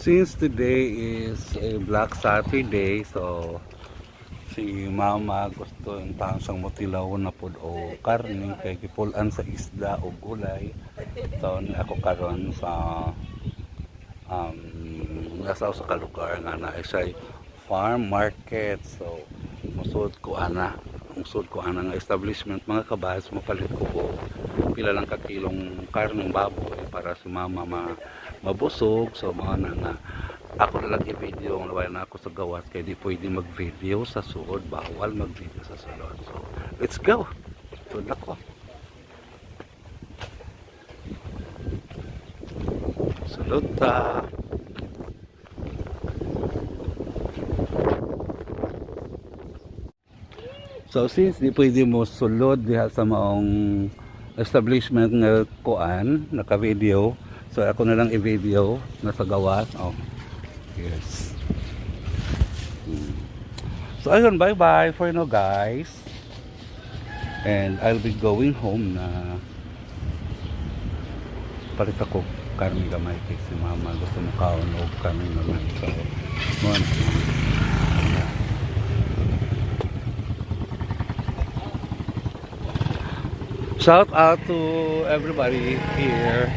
Since today is a Black Saturday, so si mama gusto yung tansang motilaw na pud o karne kay gipulan sa isda o gulay. So ako karon sa um, nasa sa kalugar nga na siya farm market. So musud ko ana musud ko ana nga establishment mga kabahas mapalit ko po pila lang ka kilong karneng baboy para si mama ma mabusog. So mga na nga ako na lang i-video ang lawayan ako sa gawas. Kaya di pwede mag-video sa suod. Bawal mag-video sa sulod so let's go. Suod ako. Sulod ta So since di pwede mo sulod diha sa maong establishment nga kuan, naka-video. So ako na lang i-video nasa gawas. Oh. Yes. Hmm. So ayun, bye-bye for now guys. And I'll be going home na palit ako karmi gamay kay si mama gusto mo kaon og karmi naman. So, mo Shout out to everybody here